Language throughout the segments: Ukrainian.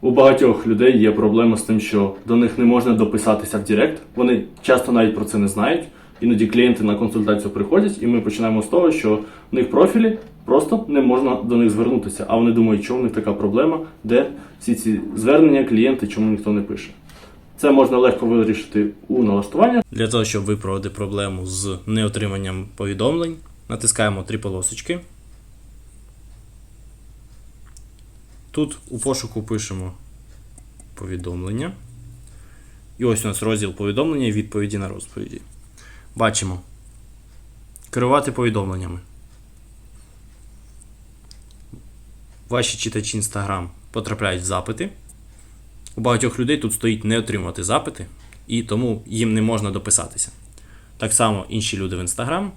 У багатьох людей є проблема з тим, що до них не можна дописатися в Директ. Вони часто навіть про це не знають. Іноді клієнти на консультацію приходять, і ми починаємо з того, що в них профілі просто не можна до них звернутися. А вони думають, чому в них така проблема, де всі ці звернення клієнти, чому ніхто не пише. Це можна легко вирішити у налаштуваннях. Для того, щоб виправити проблему з неотриманням повідомлень, натискаємо три полосочки. Тут у пошуку пишемо повідомлення. І ось у нас розділ повідомлення і відповіді на розповіді. Бачимо. Керувати повідомленнями. Ваші читачі Instagram потрапляють в запити. У багатьох людей тут стоїть не отримувати запити, і тому їм не можна дописатися. Так само інші люди в Instagram,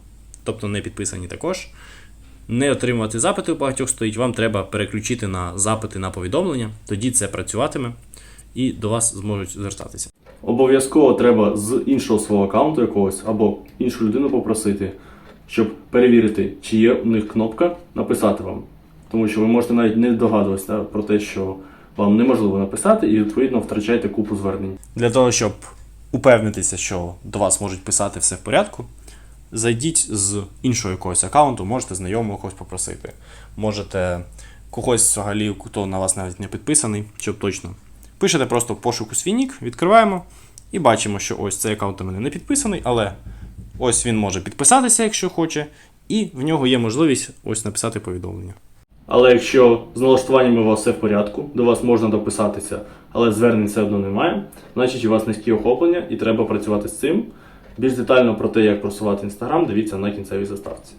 тобто не підписані також. Не отримувати запити у багатьох стоїть, вам треба переключити на запити на повідомлення, тоді це працюватиме і до вас зможуть звертатися. Обов'язково треба з іншого свого аккаунту якогось або іншу людину попросити, щоб перевірити, чи є у них кнопка написати вам. Тому що ви можете навіть не догадуватися про те, що вам неможливо написати, і відповідно втрачаєте купу звернень. Для того, щоб упевнитися, що до вас можуть писати все в порядку, зайдіть з іншого якогось аккаунту, можете знайомого когось попросити. Можете когось взагалі, хто на вас навіть не підписаний, щоб точно. Пишете просто пошуку свій нік, відкриваємо і бачимо, що ось цей аккаунт у мене не підписаний, але ось він може підписатися, якщо хоче, і в нього є можливість ось написати повідомлення. Але якщо з налаштуваннями у вас все в порядку, до вас можна дописатися, але звернень все одно немає, значить у вас низькі охоплення і треба працювати з цим. Більш детально про те, як просувати інстаграм, дивіться на кінцевій заставці.